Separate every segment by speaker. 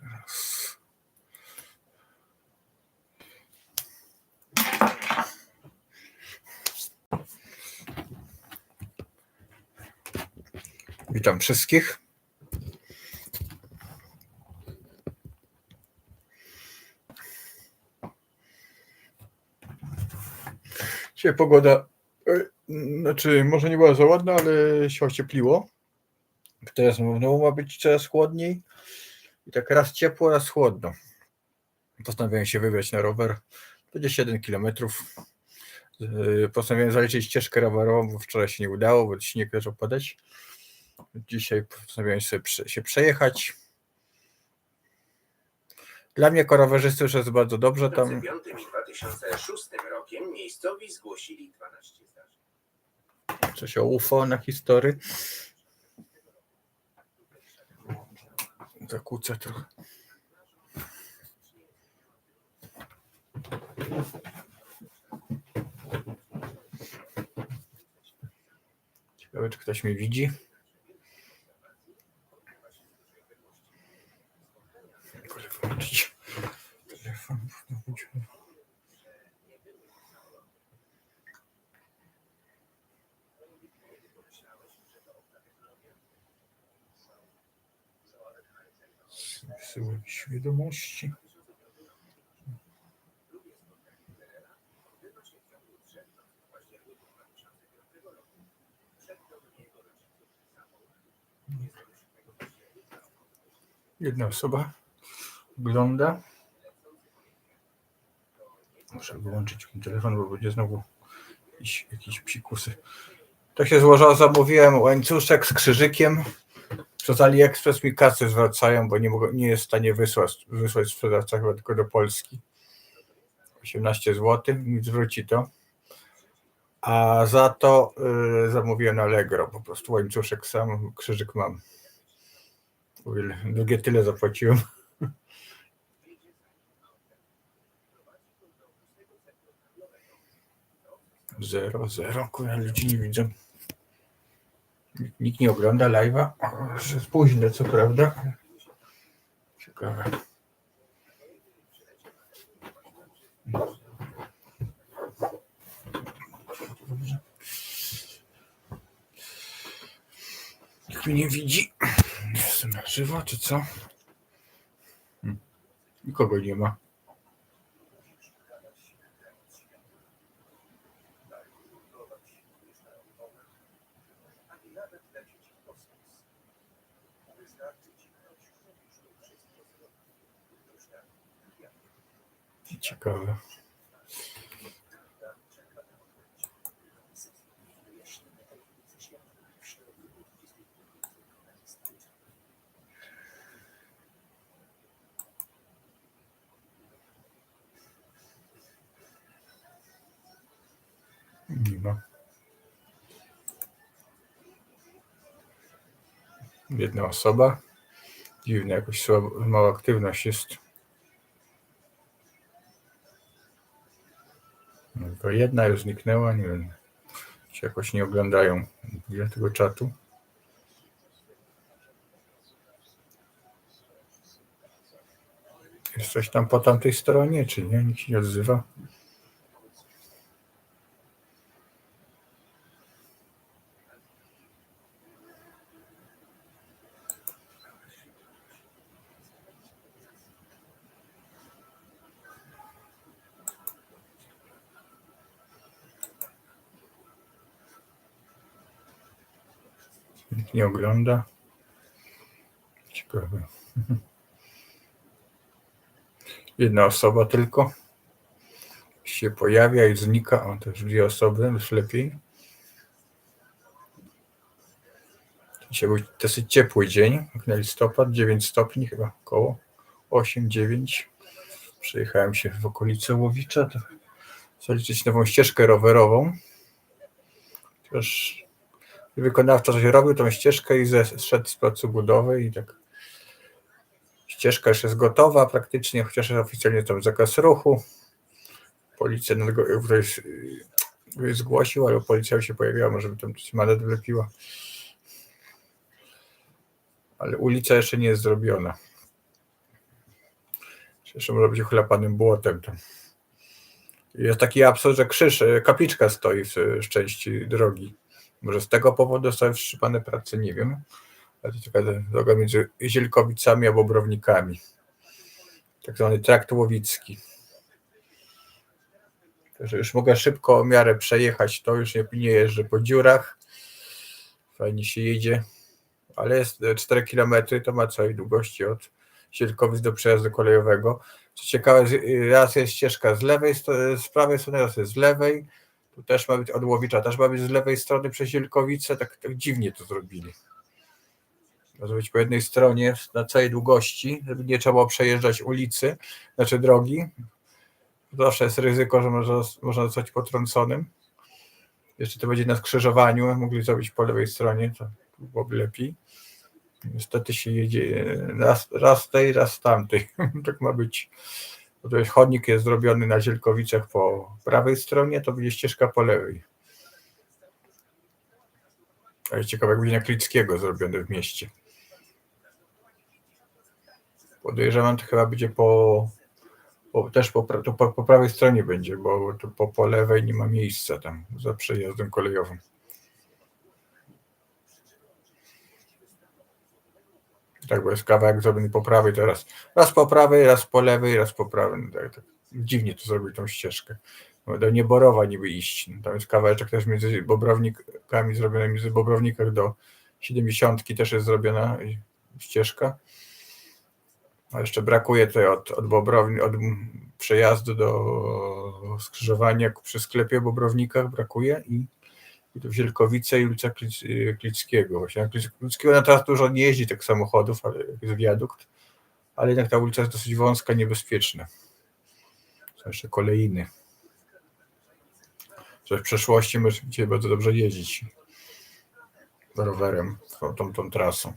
Speaker 1: Teraz. Witam wszystkich. Dzisiaj pogoda, e, znaczy może nie była za ładna, ale się ociepliło. Teraz znowu ma być coraz chłodniej. I tak raz ciepło, raz chłodno. Postanowiłem się wybrać na rower. Będzie 7 km. Postanowiłem zaliczyć ścieżkę rowerową, bo wczoraj się nie udało, bo śnieg zaczął padać. Dzisiaj postanowiłem sobie się przejechać. Dla mnie jako rowerzysty już jest bardzo dobrze. Tam
Speaker 2: 2005 i 2006 rokiem miejscowi zgłosili 12 zdarzeń.
Speaker 1: coś o UFO na historii. Zakłócę trochę. Ciekawe, czy ktoś mnie widzi. Włączyć telefon. Wysyłam jakieś wiadomości. Jedna osoba ogląda. Muszę wyłączyć ten telefon, bo będzie znowu jakieś, jakieś psikusy. Tak się złożyło, zamówiłem łańcuszek z krzyżykiem. Przez AliExpress mi kasy zwracają, bo nie, mogę, nie jest w stanie wysłać, wysłać sprzedawca chyba tylko do Polski. 18 zł mi zwróci to. A za to y, zamówiłem Allegro. Po prostu łańcuszek sam, krzyżyk mam. Drugie tyle zapłaciłem. Zero, zero, kurwa, ludzi nie widzę. Nikt nie ogląda live'a. Jest późne, co prawda. Ciekawe. Nikt mnie nie widzi. Jestem na żywo, czy co? Hmm. Nikogo nie ma. Ciekawe. Jedna osoba. Dziwne, jakoś słabo, mała aktywność jest. Tylko jedna już zniknęła, nie wiem. Się jakoś nie oglądają ile tego czatu. Jest coś tam po tamtej stronie, czy nie? Nikt się nie odzywa. Nikt nie ogląda. Ciekawe. Jedna osoba tylko się pojawia i znika. O, też dwie osoby, już lepiej. Dzisiaj był dosyć ciepły dzień, jak na listopad, 9 stopni chyba, około 8-9. Przejechałem się w okolice Łowicza, to zaliczyć nową ścieżkę rowerową. Też wykonawca coś robił, tą ścieżkę i zeszedł z placu budowy i tak ścieżka już jest gotowa praktycznie, chociaż oficjalnie tam zakaz ruchu. Policja go- ktoś zgłosił, ale policja się pojawiła, może by tam coś mandat wlepiła. Ale ulica jeszcze nie jest zrobiona. Jeszcze może być uchlepanym błotem. Tam. Jest taki absurd, że krzyż, e, kapliczka stoi w e, części drogi. Może z tego powodu są wstrzymane prace, nie wiem. Ale to taka droga między Zielkowicami a Bobrownikami. Tak zwany trakt łowicki. Także już mogę szybko o miarę przejechać, to już nie, nie jeżdżę po dziurach. Fajnie się jedzie. Ale jest 4 km, to ma całej długości od Zielkowic do przejazdu kolejowego. Co ciekawe, z- raz jest ścieżka z lewej, z prawej strony, raz jest z lewej. Tu też ma być od Łowicza, też ma być z lewej strony przez Zielkowice. Tak, tak dziwnie to zrobili. Ma być po jednej stronie na całej długości, żeby nie trzeba przejeżdżać ulicy, znaczy drogi. Zawsze jest ryzyko, że może, można zostać potrąconym. Jeszcze to będzie na skrzyżowaniu, mogli zrobić po lewej stronie, to byłoby lepiej. Niestety się jedzie raz, raz tej, raz tamtej. tak ma być. To jest chodnik jest zrobiony na Zielkowicach po prawej stronie, to będzie ścieżka po lewej. A jest ciekawe, jak będzie na Klickiego zrobione w mieście. Podejrzewam, to chyba będzie po, po też po, po, po prawej stronie będzie, bo po, po lewej nie ma miejsca tam za przejazdem kolejowym. Tak, bo jest kawałek zrobiony po prawej teraz. Raz po prawej, raz po lewej, raz po prawej. No Tak, tak. Dziwnie to zrobili tą ścieżkę. No, Do Nieborowa niby iść. No, Tam jest kawałeczek też między Bobrownikami zrobiony, między Bobrownikach do 70 też jest zrobiona ścieżka. A jeszcze brakuje tutaj od, od Bobrowni, od przejazdu do skrzyżowania przy sklepie Bobrownikach brakuje i, Wielkowice i ulica Klic, Klickiego. Właśnie Klickiego na teraz dużo nie jeździ tych samochodów, ale jest wiadukt, ale jednak ta ulica jest dosyć wąska, niebezpieczna. Są jeszcze kolejny. Że w przeszłości możecie bardzo dobrze jeździć rowerem tą, tą, tą trasą.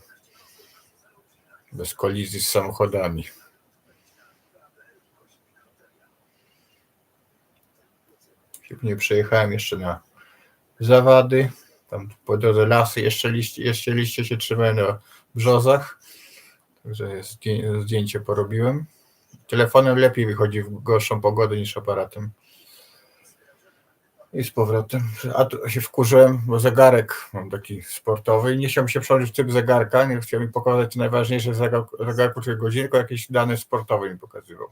Speaker 1: Bez kolizji z samochodami. Nie przejechałem jeszcze na zawady. Tam po drodze lasy, jeszcze liście, jeszcze liście się trzymają na brzozach. Także zdję- zdjęcie porobiłem. Telefonem lepiej wychodzi w gorszą pogodę niż aparatem. I z powrotem. A tu się wkurzyłem, bo zegarek mam taki sportowy i nie chciałem się przełożyć w typ zegarka. Nie chciałem mi pokazać najważniejsze zegarku, zegarku czyli godziny, tylko jakieś dane sportowe mi pokazywał.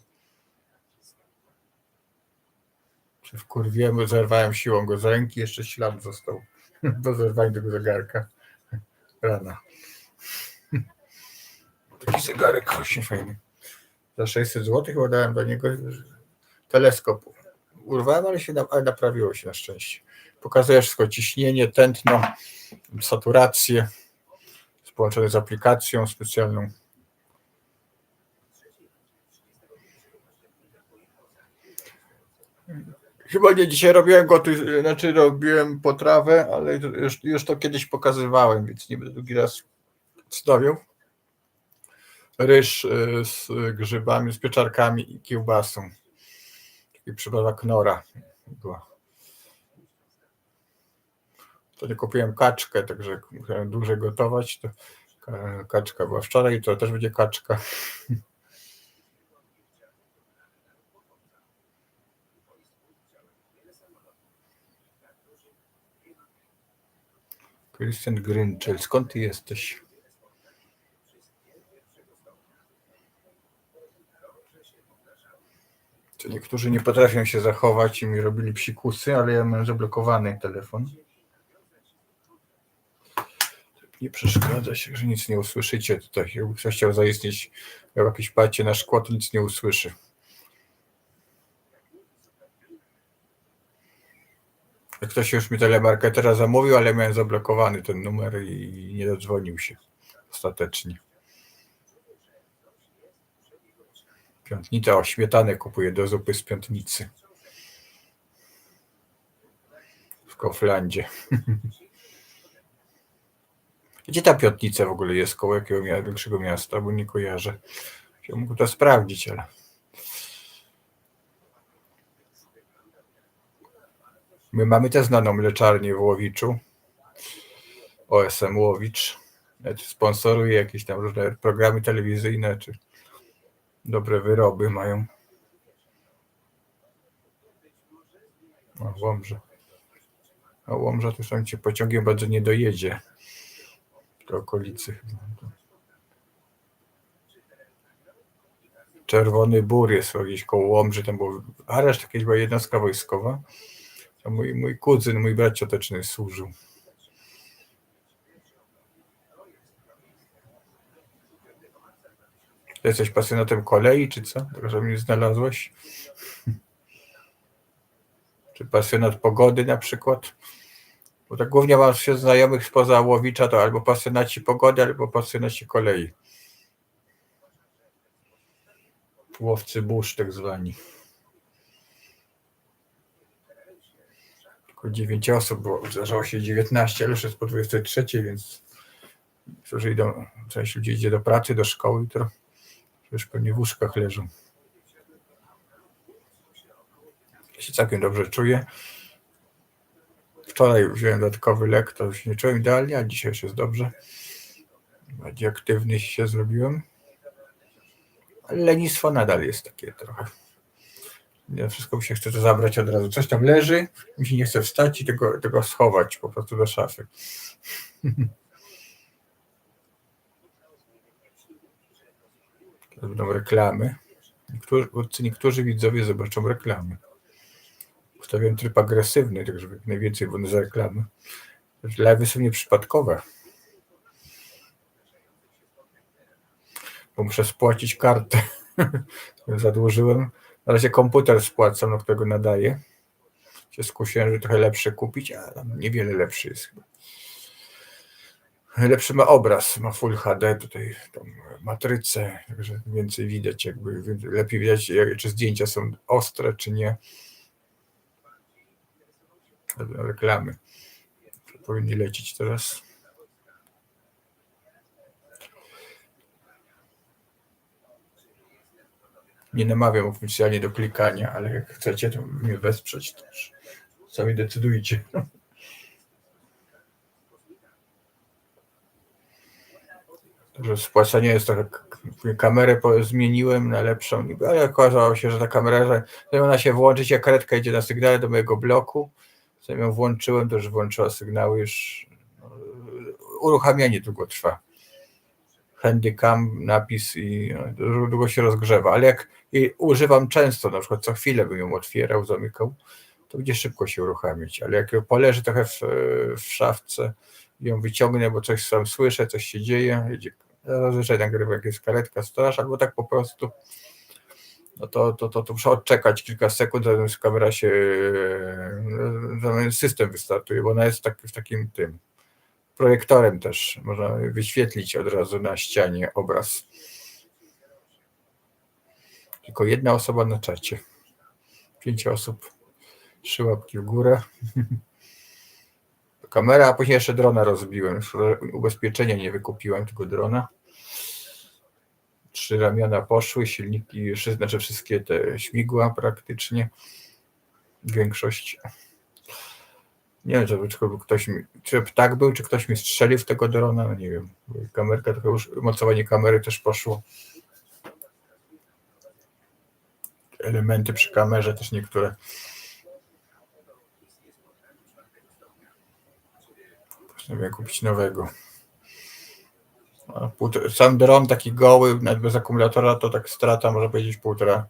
Speaker 1: Się wkurwiłem, bo zerwałem siłą go z ręki, jeszcze ślad został po zerwaniu tego zegarka. Rana. Taki zegarek właśnie fajny. Za 600 zł chyba dałem do niego teleskop. Urwałem, ale się ale naprawiło się na szczęście. Pokazuje wszystko, ciśnienie, tętno, saturację. Połączone z aplikacją specjalną. Chyba nie dzisiaj robiłem goty, znaczy robiłem potrawę, ale już, już to kiedyś pokazywałem, więc nie będę drugi raz wstawiał. Ryż y, z grzybami, z pieczarkami i kiełbasą. Taki przyprawa knora była. To nie kupiłem kaczkę, także musiałem dłużej gotować. To ka- kaczka była wczoraj, to też będzie kaczka. Christian Grynczel, skąd ty jesteś? Niektórzy nie potrafią się zachować i mi robili psikusy, ale ja mam zablokowany telefon. Nie przeszkadza się, że nic nie usłyszycie tutaj. Jakby ktoś chciał zaistnieć, miał jakieś pacie na szkło, to nic nie usłyszy. Ktoś już mi telemarketera zamówił, ale miałem zablokowany ten numer i nie dodzwonił się ostatecznie. Piątnica o śmietanę kupuję do zupy z piątnicy. W Koflandzie. Gdzie ta piątnica w ogóle jest? Koło jakiego większego miasta? Bo nie kojarzę. Mógł to sprawdzić, ale. My mamy też znaną mleczarnię w Łowiczu. OSM Łowicz. Sponsoruje jakieś tam różne programy telewizyjne czy Dobre wyroby mają. O, Łomża. A Łomża to tam cię pociągiem bardzo nie dojedzie. Do okolicy chyba. Czerwony Bór jest gdzieś koło Łomży, tam był areszt, jakaś była jednostka wojskowa. To mój, mój kuzyn, mój brat cioteczny służył. Jesteś pasjonatem kolei, czy co? Że mnie znalazłeś? Czy pasjonat pogody na przykład? Bo tak głównie mam się znajomych spoza Łowicza, to albo pasjonaci pogody, albo pasjonaci kolei. Łowcy burz tak zwani. Tylko 9 osób, bo zdarzało się 19, ale już jest po 23, więc którzy idą, część ludzi idzie do pracy, do szkoły, to już pewnie w łóżkach leżą. Ja się całkiem dobrze czuję. Wczoraj wziąłem dodatkowy lek, to już nie czułem idealnie, a dzisiaj już jest dobrze. Bardziej aktywny się zrobiłem. Ale lenistwo nadal jest takie trochę. Wszystko mi się chce to zabrać od razu. Coś tam leży, mi się nie chce wstać i tego, tego schować po prostu do szafy. To będą reklamy. Niektórzy, niektórzy widzowie zobaczą reklamy. Ustawiam tryb agresywny, tak żeby najwięcej było za reklamy. Lewy są nieprzypadkowe. Bo muszę spłacić kartę. Zadłużyłem. Na razie komputer spłacam, na którego nadaję. Się skusiłem, że trochę lepszy kupić, a tam niewiele lepszy jest chyba. Lepszy ma obraz, ma Full HD, tutaj tą matrycę, także więcej widać, jakby lepiej widać, czy zdjęcia są ostre, czy nie. Reklamy powinny lecieć teraz. Nie namawiam oficjalnie do klikania, ale jak chcecie, to mnie wesprzeć też. Sami decydujcie. że spłacenie jest trochę, kamerę zmieniłem na lepszą, ale okazało się, że ta kamera, że ona się włączyć, jak karetka idzie na sygnale do mojego bloku, zanim ją włączyłem, to już włączyła sygnały, już no, uruchamianie długo trwa. Handycam, napis i dużo- długo się rozgrzewa, ale jak jej używam często, na przykład co chwilę bym ją otwierał, zamykał, to będzie szybko się uruchamiać, ale jak poleży trochę w, w szafce, ją wyciągnę, bo coś sam słyszę, coś się dzieje, jedzie, zazwyczaj nagrywam jak jest karetka straż, albo tak po prostu, no to, to, to, to muszę odczekać kilka sekund, zanim kamera się, zanim system wystartuje, bo ona jest tak, w takim tym projektorem też, można wyświetlić od razu na ścianie obraz. Tylko jedna osoba na czacie. Pięć osób. Trzy łapki w górę. Kamera, a później jeszcze drona rozbiłem. Ubezpieczenia nie wykupiłem, tylko drona. Trzy ramiona poszły, silniki, znaczy wszystkie te śmigła praktycznie. Większość. Nie wiem, czy, ktoś mi, czy ptak był, czy ktoś mi strzelił w tego drona, nie wiem. Kamerka, trochę już mocowanie kamery też poszło. Elementy przy kamerze też niektóre. Postanowiłem kupić nowego. Sam dron taki goły, nawet bez akumulatora, to tak strata, można powiedzieć, półtora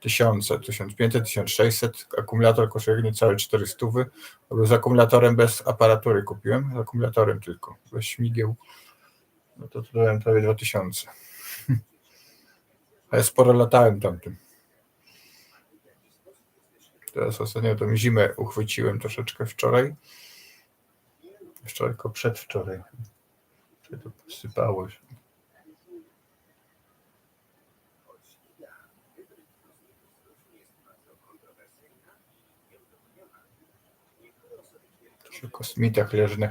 Speaker 1: tysiąca, 1500, 1600. Akumulator kosztuje niecałe 400. Był z akumulatorem bez aparatury kupiłem, z akumulatorem tylko, bez śmigieł. No to to dałem prawie 2000. Ale sporo latałem tamtym. Teraz ostatnio tą zimę uchwyciłem troszeczkę wczoraj. Wczoraj, tylko przedwczoraj. Czy to posypało się. Przy kosmitach leży na,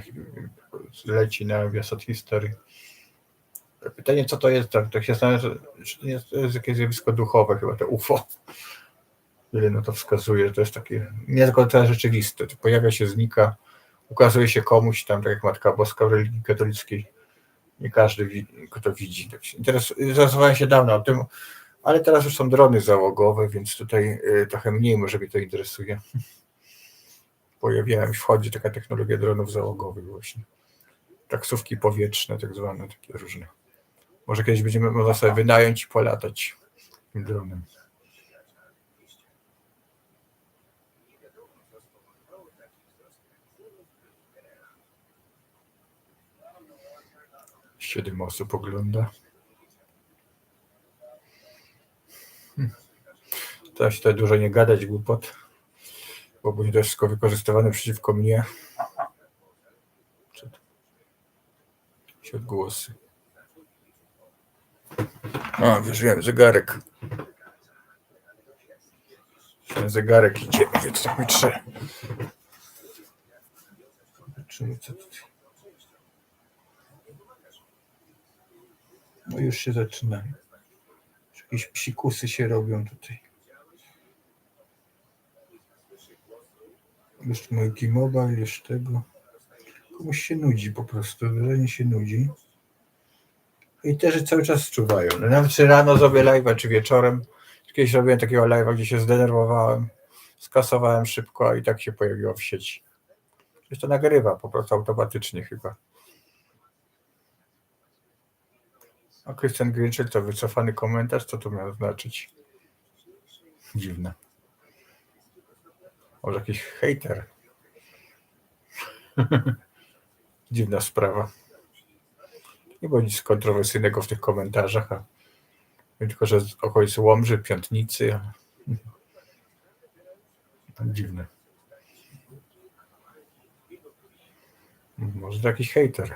Speaker 1: leci na wiasot historii. Pytanie, co to jest? Tak, tak się zastanawiam, to jest, jest jakieś zjawisko duchowe, chyba to UFO. Ile no to wskazuje, że to jest takie nie tylko to rzeczywiste. To pojawia się, znika, ukazuje się komuś tam, tak jak Matka Boska w religii katolickiej. Nie każdy wi- to widzi. Tak się- teraz zastanawiałem się dawno o tym, Ale teraz już są drony załogowe, więc tutaj y, trochę mniej może mnie to interesuje. Pojawiała się, wchodzi taka technologia dronów załogowych właśnie. Taksówki powietrzne, tak zwane, takie różne. Może kiedyś będziemy można sobie wynająć i polatać tym dronem. Siedem osób ogląda. Teraz się tutaj dużo nie gadać głupot, bo wszystko wykorzystywane przeciwko mnie. Jakieś odgłosy. A, już wiem, zegarek. Ten zegarek idzie, więc tak mi trzeba. Zobaczymy, co tutaj. No już się zaczyna. Jakieś psikusy się robią tutaj. Już mój T-Mobile, już tego. Komuś się nudzi po prostu, wyraźnie się nudzi. I też cały czas czuwają. No, nawet czy rano zrobię live'a, czy wieczorem. Kiedyś robiłem takiego live'a, gdzie się zdenerwowałem, skasowałem szybko, i tak się pojawiło w sieci. Ktoś to nagrywa po prostu automatycznie chyba. A Christian Grinchel to wycofany komentarz, co to miało znaczyć? Dziwne. Może jakiś hater. Dziwna sprawa. Nie było nic kontrowersyjnego w tych komentarzach, a tylko, że z Łomży, Piątnicy. Dziwne. Może to jakiś hater.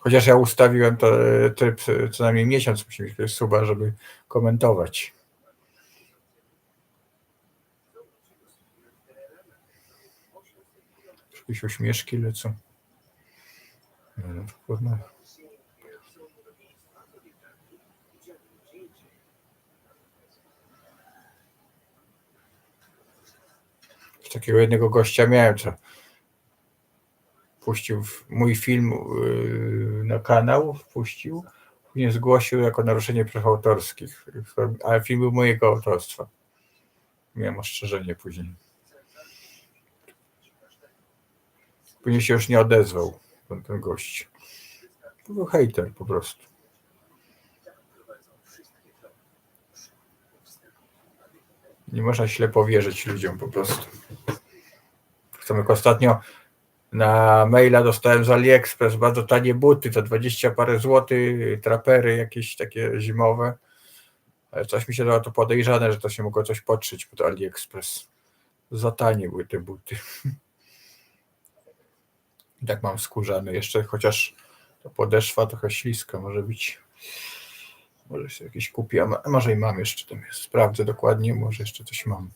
Speaker 1: Chociaż ja ustawiłem to e, tryb co najmniej miesiąc musi mieć suba, żeby komentować. Jakieś uśmieszki lecą. No, kurwa. Już Takiego jednego gościa miałem, co puścił mój film yy, na kanał, wpuścił, później zgłosił jako naruszenie praw autorskich, ale film był mojego autorstwa. Miałem ostrzeżenie później. Później się już nie odezwał ten, ten gość. To był hejter po prostu. Nie można ślepo wierzyć ludziom po prostu. Chcemy ostatnio na maila dostałem z AliExpress bardzo tanie buty, to 20 parę złotych, trapery jakieś takie zimowe. Ale coś mi się dało to podejrzane, że to się mogło coś podszyć pod AliExpress. Za tanie były te buty. Tak mam skórzane jeszcze, chociaż to podeszwa trochę śliska może być. Może się jakieś kupię, a może i mam jeszcze tam jest. Sprawdzę dokładnie, może jeszcze coś mam.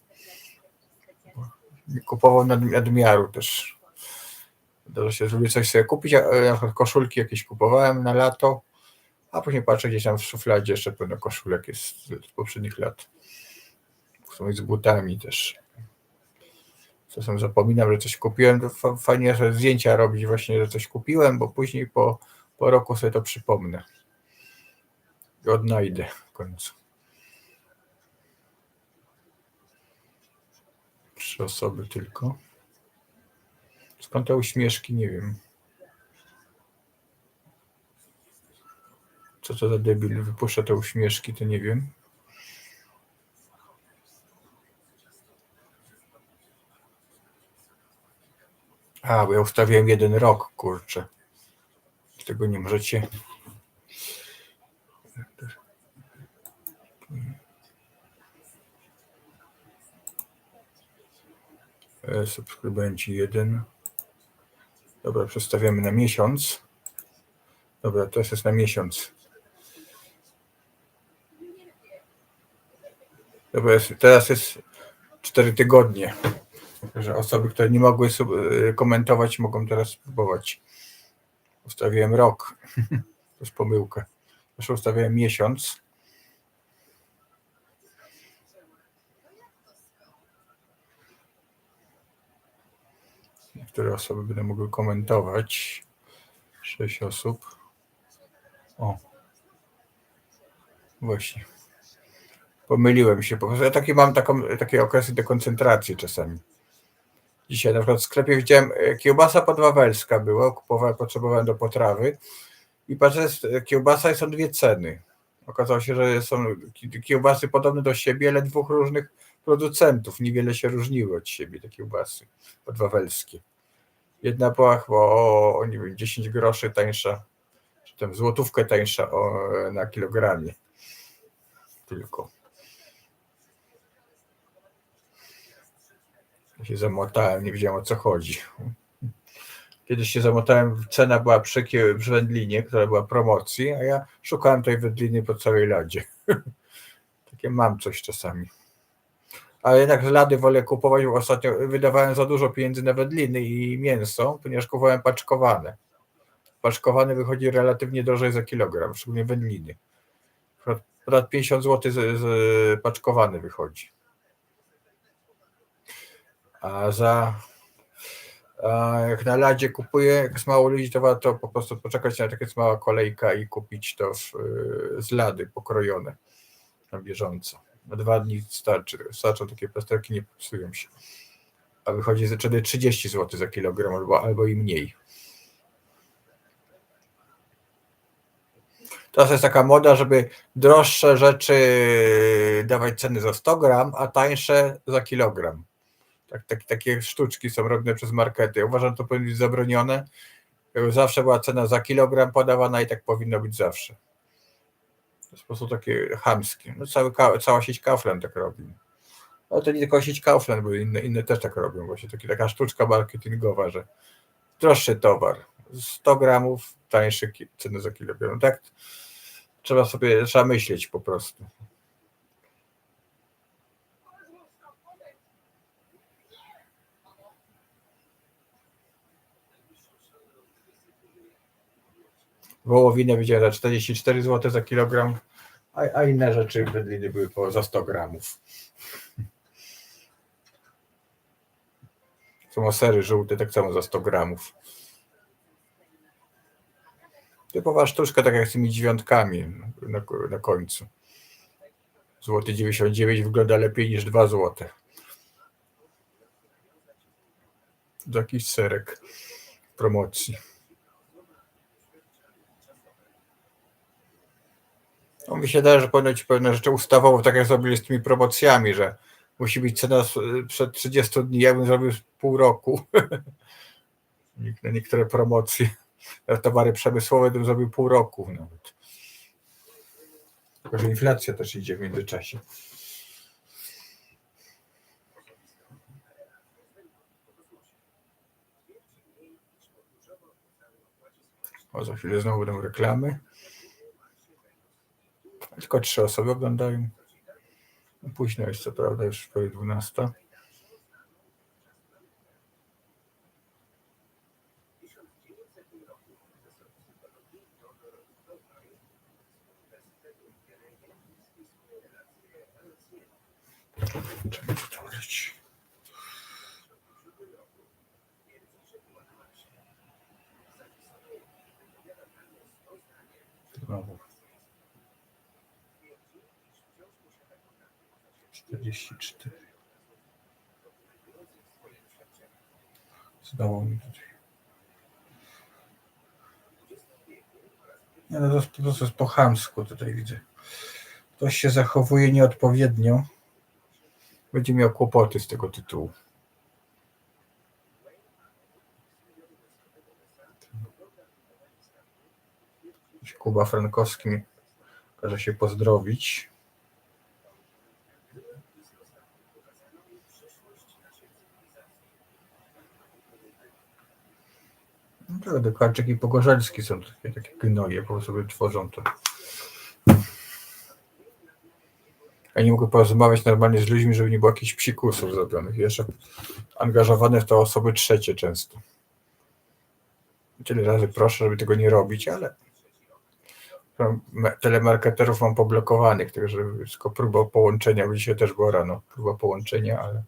Speaker 1: Kupował nad, nadmiaru też. Zdarza się, lubię coś sobie kupić, na przykład koszulki jakieś kupowałem na lato, a później patrzę gdzieś tam w szufladzie jeszcze pełno koszulek jest z poprzednich lat. Są z butami też. Czasem zapominam, że coś kupiłem, to fa- fajnie sobie zdjęcia robić właśnie, że coś kupiłem, bo później po, po roku sobie to przypomnę. I odnajdę w końcu. Trzy osoby tylko. Skąd te uśmieszki? Nie wiem. Co to za debil wypuszcza te uśmieszki, to nie wiem. A, bo ja ustawiłem jeden rok, kurczę. Tego nie możecie. E, Subskrybenci jeden. Dobra, przestawiamy na miesiąc. Dobra, teraz jest na miesiąc. Dobra, teraz jest 4 tygodnie. Że osoby, które nie mogły e, komentować, mogą teraz spróbować. Ustawiłem rok. To jest pomyłka. Zresztą ustawiałem miesiąc. Niektóre osoby będą mogły komentować. Sześć osób. O. Właśnie. Pomyliłem się. Po prostu ja taki mam taką, takie okresy dekoncentracji czasami. Dzisiaj na przykład w sklepie widziałem e, kiełbasa podwawelska była, kupowałem, potrzebowałem do potrawy i patrzę, kiełbasa i są dwie ceny. Okazało się, że są ki- kiełbasy podobne do siebie, ale dwóch różnych producentów. Niewiele się różniły od siebie te kiełbasy podwawelskie. Jedna była chyba o, o nie wiem, 10 groszy tańsza, czy tam złotówkę tańsza o, na kilogramie. Tylko. Ja się zamotałem, nie wiedziałem o co chodzi. Kiedyś się zamotałem, cena była przy, przy wędlinie, która była promocji, a ja szukałem tej wędliny po całej ladzie. Takie mam coś czasami. Ale jednak z lady wolę kupować, bo ostatnio wydawałem za dużo pieniędzy na wędliny i mięso, ponieważ kupowałem paczkowane. Paczkowane wychodzi relatywnie drożej za kilogram, szczególnie wędliny. Ponad 50 zł z, z paczkowany wychodzi. A za jak na ladzie kupuję, jak jest mało ludzi, to warto po prostu poczekać na takie jest mała kolejka i kupić to w, y, z lady pokrojone na bieżąco. Na dwa dni starczy. Starczą takie plasterki, nie popsują się. A wychodzi wtedy 30 zł za kilogram albo, albo i mniej. Teraz jest taka moda, żeby droższe rzeczy dawać ceny za 100 gram, a tańsze za kilogram. Tak, tak, takie sztuczki są robione przez markety. Uważam, to powinno być zabronione. Zawsze była cena za kilogram podawana i tak powinno być zawsze. Po prostu takie chamskie. No cały, cała sieć Kaufland tak robi. Ale to nie tylko sieć Kaufland, bo inne, inne też tak robią. Właśnie takie, taka sztuczka marketingowa, że droższy towar, 100 gramów, tańszy ceny za kilogram. Tak trzeba sobie, trzeba myśleć po prostu. Wołowinę widziałem za 44 zł za kilogram, a, a inne rzeczy wędliny były po za 100 gramów. Są sery żółte, tak samo za 100 gramów. Typowa sztuczka, tak jak z tymi dziewiątkami na, na końcu. Złoty 99 wygląda lepiej niż 2 złote. To jakiś serek promocji. No, mi się wydaje, że powinno być pewne rzeczy ustawowo, tak jak zrobili z tymi promocjami, że musi być cena przed 30 dni. Ja bym zrobił pół roku. Na niektóre promocje, towary przemysłowe bym zrobił pół roku nawet. Tylko, że inflacja też idzie w międzyczasie. O, za chwilę znowu będą reklamy. Tylko trzy osoby oglądają. No, Późno jest, co prawda, już prawie 12. Czemu tu to leci? Znowu. 44. Zdało mi tutaj. Nie, no to jest po prostu po chamsku tutaj widzę. Ktoś się zachowuje nieodpowiednio. Będzie miał kłopoty z tego tytułu. Kuba Frankowski każe się pozdrowić. Dekarczyk i Pogorzelski są takie, takie gnoje, po prostu tworzą to. Ja nie mogę porozmawiać normalnie z ludźmi, żeby nie było jakichś psikusów zrobionych. Jeszcze angażowane w to osoby trzecie często. Tyle razy proszę, żeby tego nie robić, ale telemarketerów mam poblokowanych, także tylko próba połączenia, bo dzisiaj też było rano, próba połączenia, ale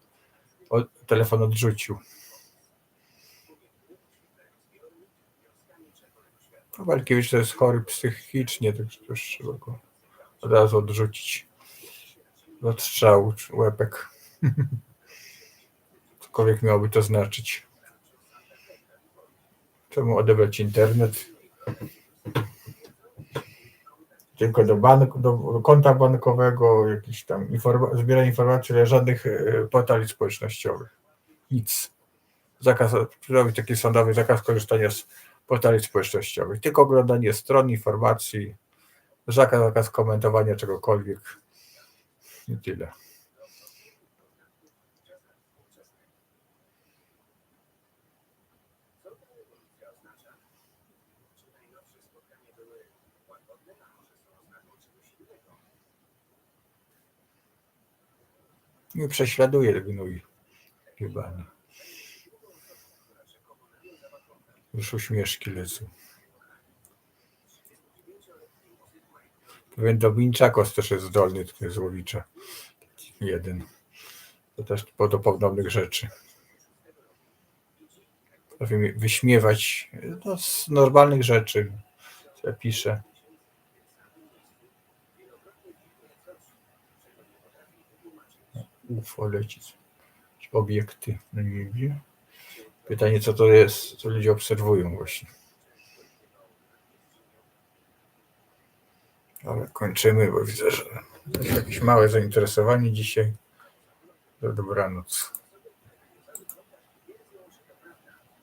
Speaker 1: telefon odrzucił. No, Walkiewicz to jest chory psychicznie, także też trzeba go od razu odrzucić. Od strzału, czy łepek. Cokolwiek miałoby to znaczyć. Czemu odebrać internet? Tylko do banku, do, konta bankowego, jakiś tam informa- zbieranie informacji, ale żadnych e, portali społecznościowych. Nic. Zakaz, robić taki sądowy zakaz korzystania z portali społecznościowych. Tylko oglądanie stron, informacji, zakaz, zakaz komentowania czegokolwiek. I tyle. Nie prześladuje gnój. Chyba nie. Już uśmieszki lecą. Pewien Dominczakos też jest zdolny, tylko jest Łowicza. Jeden. To też do podobnych rzeczy. Potrafi mi wyśmiewać no, z normalnych rzeczy, co ja piszę. UFO leci. Obiekty na niebie. Pytanie, co to jest, co ludzie obserwują właśnie. Ale kończymy, bo widzę, że jakieś małe zainteresowanie dzisiaj. Do dobranoc.